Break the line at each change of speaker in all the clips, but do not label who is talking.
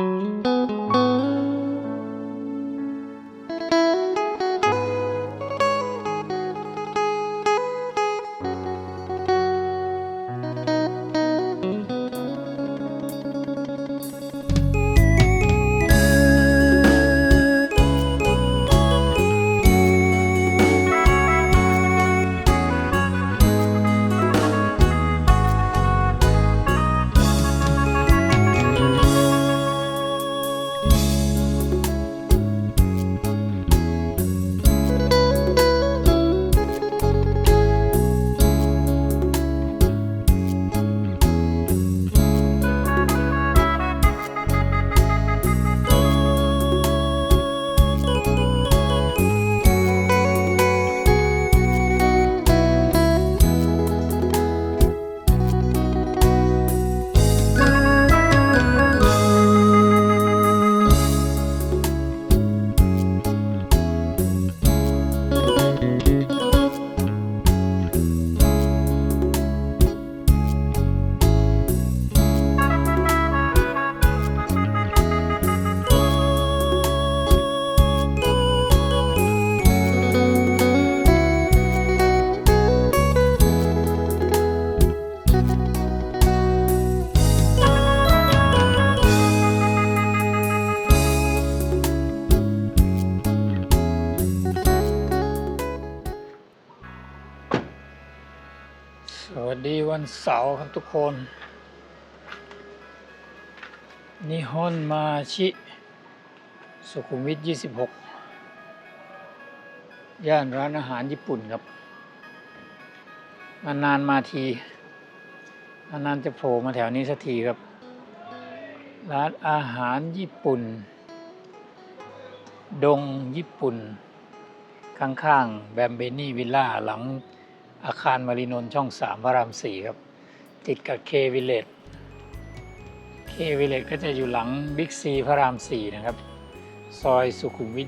Música สวัสดีวันเสาร์ครับทุกคน นิฮอนมาชิ สุขุมวิท 26 ย่านร้านอาหารญี่ปุ่นครับ นานๆมาที นานๆจะโผล่มาแถวนี้สักทีครับ ร้านอาหารญี่ปุ่น ดงญี่ปุ่น ข้างๆ แบมเบนี่วิลล่าหลัง อาคารมารีนนช่องสามพระรามสี่ครับ ติดกับเควิเลตเควิเลตก็จะอยู่หลังบิ๊กซีพระรามสี่นะครับ ซอยสุขุมวิท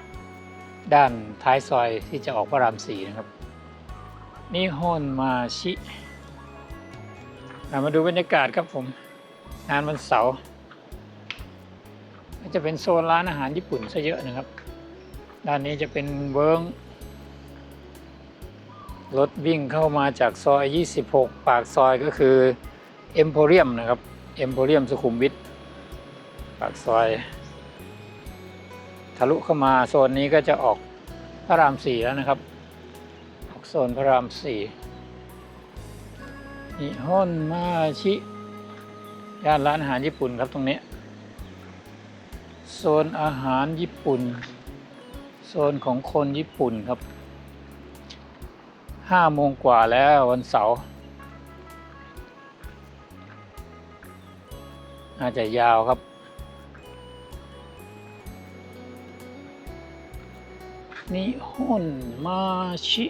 26 ด้านท้ายซอยที่จะออกพระรามสี่นะครับ นี่ฮอนมาชิมาดูบรรยากาศครับผม งานวันเสาร์ก็จะเป็นโซนร้านอาหารญี่ปุ่นซะเยอะนะครับ ด้านนี้จะเป็นเวิร์ง รถวิ่งเข้ามาจากซอย 26 ปากซอยก็คือเอ็มโพเรียมนะครับเอ็มโพเรียมสุขุมวิทปากซอย ทะลุเข้ามาโซนนี้ก็จะออกพระรามสี่แล้วนะครับ ออกโซนพระรามสี่นิฮอนมาชิย่านร้านอาหารญี่ปุ่นครับตรงนี้ โซนอาหารญี่ปุ่น โซนของคนญี่ปุ่นครับ ห้าโมงกว่าแล้ววันเสาร์น่าจะยาวครับ นิฮอนมาชิ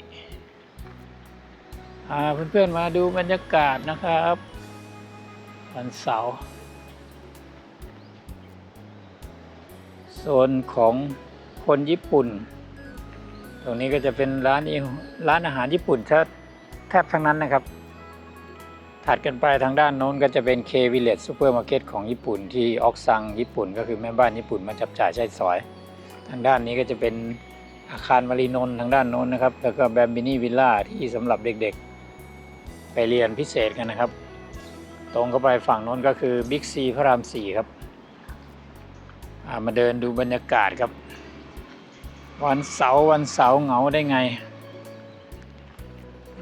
พาเพื่อนๆมาดูบรรยากาศนะครับ วันเสาร์โซนของคนญี่ปุ่น ตรงนี้ก็จะเป็นร้านอีร้านอาหารญี่ปุ่นแทบทั้งนั้นนะครับ ถัดกันไปทางด้านโน้นก็จะเป็น K Village Supermarket ของญี่ปุ่นที่ออกซังญี่ปุ่นก็คือแม่บ้านญี่ปุ่นมาจับจ่ายใช้สอย ทางด้านนี้ก็จะเป็นอาคารมารีนนทางด้านโน้นนะครับ แล้วก็แบมบินี่วิลล่าที่สำหรับเด็กๆ ไปเรียนพิเศษกันนะครับ ตรงเข้าไปฝั่งโน้นก็คือบิ๊กซีพระรามสี่ครับามาเดินดูบรรยากาศครับ วันเสาร์วันเสาร์เหงาได้ไง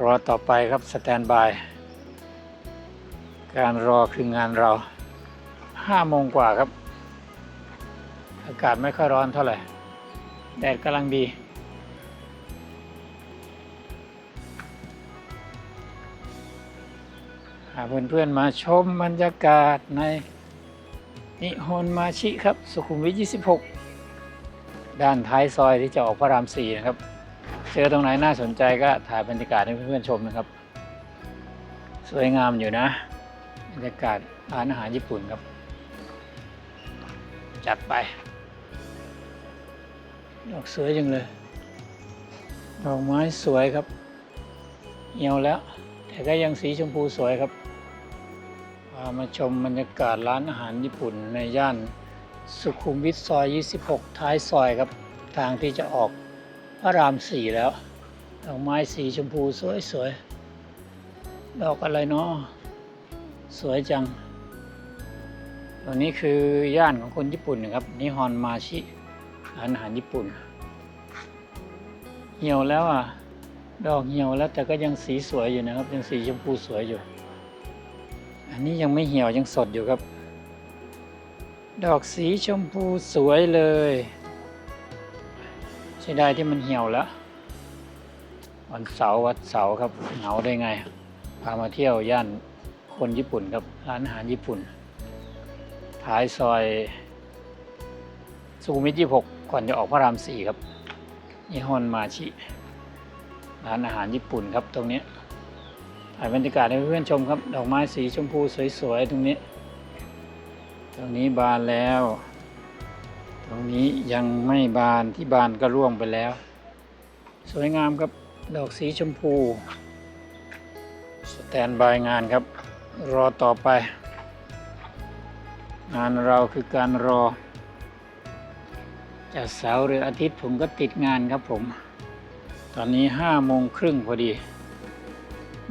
รอต่อไปครับสแตนบาย การรอคืองานเราห้าโมงกว่าครับ อากาศไม่ค่อยร้อนเท่าไหร่ แดดกำลังดี หาเพื่อนๆมาชมบรรยากาศในนิฮอนมาชิครับ สุขุมวิท 26 ด้านท้ายซอยที่จะออกพระรามสี่นะครับ เจอตรงไหนน่าสนใจก็ถ่ายบรรยากาศให้เพื่อนๆชมนะครับ สวยงามอยู่นะบรรยากาศร้านอาหารญี่ปุ่นครับ จัดไป ดอกสวยจังเลย ดอกไม้สวยครับเหี่ยวแล้ว แต่ก็ยังสีชมพูสวยครับพามาชมบรรยากาศร้านอาหารญี่ปุ่นในย่าน สุขุมวิทซอย 26 ท้ายซอยครับ ทางที่จะออกพระรามสี่แล้ว ดอกไม้สีชมพูสวยๆ ดอกอะไรเนาะสวยจัง ตัวนี้คือย่านของคนญี่ปุ่นนะครับ นิฮอนมาชิร้านอาหารญี่ปุ่น เหี่ยวแล้วอะ ดอกเหี่ยวแล้วแต่ก็ยังสีสวยอยู่นะครับ ยังสีชมพูสวยอยู่ อันนี้ยังไม่เหี่ยวยังสดอยู่ครับ ดอกสีชมพูสวยเลยใช่ได้ที่มันเหี่ยวแล้ว วันเสาร์วัดเสาร์ครับเหงาได้ไง พามาเที่ยวย่านคนญี่ปุ่นครับ ร้านอาหารญี่ปุ่น ท้ายซอยสุขุมวิท 26 ก่อนจะออกพระรามสี่ครับนิฮอนมาชิ ร้านอาหารญี่ปุ่นครับตรงนี้ถ่ายบรรยากาศให้เพื่อนชมครับ ดอกไม้สีชมพูสวยๆ ตรงนี้ ตรงนี้บานแล้ว ตรงนี้ยังไม่บานที่บานก็ร่วงไปแล้ว สวยงามครับดอกสีชมพู สแตนบายงานครับ รอต่อไป งานเราคือการรอจะเสาร์หรืออาทิตย์ผมก็ติดงานครับผม ตอนนี้ห้าโมงครึ่งพอดี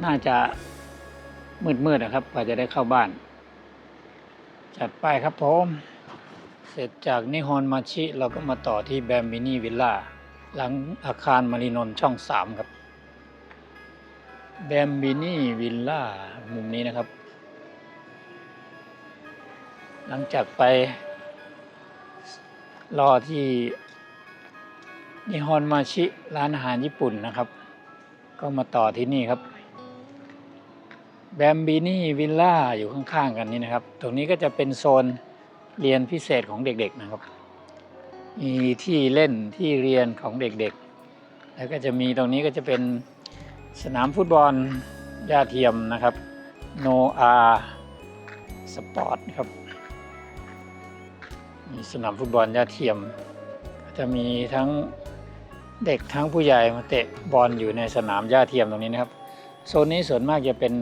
น่าจะมืดๆนะครับกว่าจะได้เข้าบ้าน จัดไปครับผม เสร็จจากนิฮอนมาชิ เราก็มาต่อที่แบมบินี่วิลล่าหลังอาคารมารีนนช่องสามครับ แบมบินี่วิลล่ามุมนี้นะครับ หลังจากไปรอที่นิฮอนมาชิร้านอาหารญี่ปุ่นนะครับ ก็มาต่อที่นี่ครับ แบมบินี่วิลล่าอยู่ข้างๆกันนี่นะครับ ตรงนี้ก็จะเป็นโซนเรียนพิเศษของเด็กๆนะครับ มีที่เล่นที่เรียนของเด็กๆ แล้วก็จะมีตรงนี้ก็จะเป็นสนามฟุตบอลหญ้าเทียมนะครับโนอาสปอร์ตครับ มีสนามฟุตบอลหญ้าเทียม จะมีทั้งเด็กทั้งผู้ใหญ่มาเตะบอลอยู่ในสนามหญ้าเทียมตรงนี้นะครับ โซนนี้ส่วนมากจะเป็น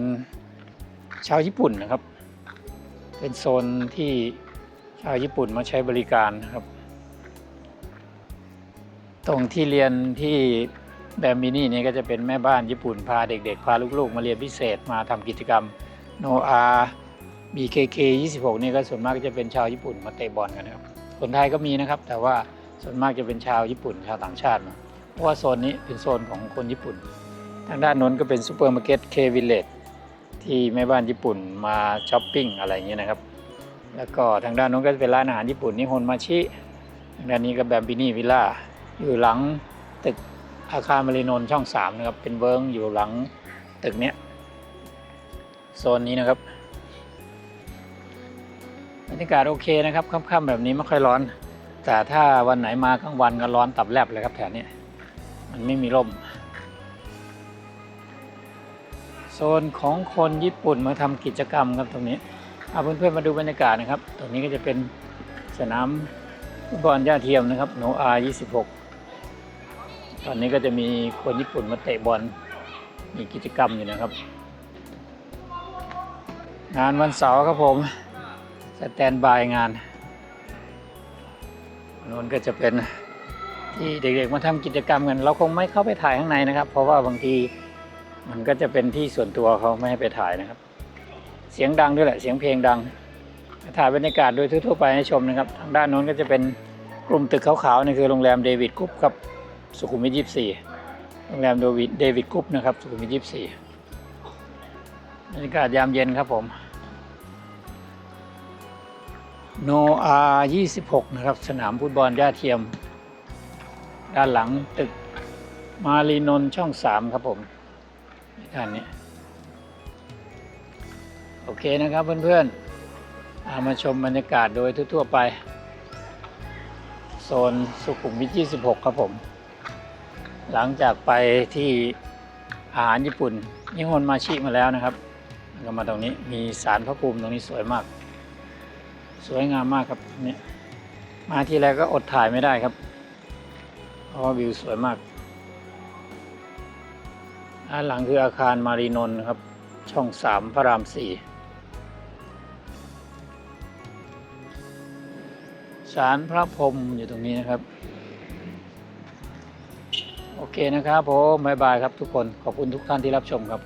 ชาวญี่ปุ่นนะครับ เป็นโซนที่ชาวญี่ปุ่นมาใช้บริการนะครับ ตรงที่เรียนที่แบมบินี่นี่ก็จะเป็นแม่บ้านญี่ปุ่นพาเด็กๆ พาลูกๆ มาเรียนพิเศษมาทำกิจกรรมโนอาบีเคเค26นี่ก็ส่วนมากจะเป็นชาวญี่ปุ่นมาเตะบอลกันนะครับ คนไทยก็มีนะครับ แต่ว่าส่วนมากจะเป็นชาวญี่ปุ่นชาวต่างชาติเพราะว่าโซนนี้เป็นโซนของคนญี่ปุ่น ทางด้านโน้นก็เป็นซูเปอร์มาร์เก็ตเควิลเลจ ที่แม่บ้านญี่ปุ่นมาช้อปปิ้งอะไรอย่างเงี้ยนะครับ แล้วก็ทางด้านโน้นก็จะเป็นร้านอาหารญี่ปุ่นนิฮอนมาชิทางด้านนี้ก็แบมบินี่วิลล่าอยู่หลังตึกอาคารมารีนนช่องสามนะครับเป็นเวิร์งอยู่หลังตึกเนี้ยโซนนี้นะครับบรรยากาศโอเคนะครับค่ำๆแบบนี้ไม่ค่อยร้อน แต่ถ้าวันไหนมากลางวันก็ร้อนตับแลบเลยครับแถวนี้มันไม่มีร่ม โซนของคนญี่ปุ่นมาทำกิจกรรมครับตรงนี้เอาเพื่อนๆมาดูบรรยากาศนะครับ ตรงนี้ก็จะเป็นสนามฟุตบอลหญ้าเทียมนะครับโนอา26 ตอนนี้ก็จะมีคนญี่ปุ่นมาเตะบอลมีกิจกรรมอยู่นะครับ งานวันเสาร์ครับผมสแตนบายงานโน้นก็จะเป็นที่เด็กๆมาทำกิจกรรมกัน เราคงไม่เข้าไปถ่ายข้างในนะครับ เพราะว่าบางที มันก็จะเป็นที่ส่วนตัวเขาไม่ให้ไปถ่ายนะครับ เสียงดังด้วยแหละเสียงเพลงดังถ่ายบรรยากาศโดยทั่วๆไปให้ชมนะครับ ทางด้านโน้นก็จะเป็นกลุ่มตึกขาวๆนี่คือโรงแรมเดวิดกรุ๊ปครับสุขุมวิท24โรงแรมเดวิดเดวิดกรุ๊ปนะครับสุขุมวิท24บรรยากาศยามเย็นครับผมโนอา26นะครับ สนามฟุตบอลหญ้าเทียม ด้านหลังตึกมารีนนช่อง3ครับผม ด้านนี้ โอเคนะครับเพื่อนๆเอามาชมบรรยากาศโดยทั่วๆไป โซนสุขุมวิท 26 ครับผม หลังจากไปที่อาหารญี่ปุ่นนิฮอนมาชิมาแล้วนะครับก็มาตรงนี้มีสารพระภูมิตรงนี้สวยมาก สวยงามมากครับเนี่ยมาที่แรกก็อดถ่ายไม่ได้ครับ เพราะวิวสวยมาก ด้านหลังคืออาคารมารีนนท์ครับ ช่องสามพระรามสี่ศาลพระพรมอยู่ตรงนี้นะครับ โอเคนะครับผมบายบายครับทุกคนขอบคุณทุกท่านที่รับชมครับ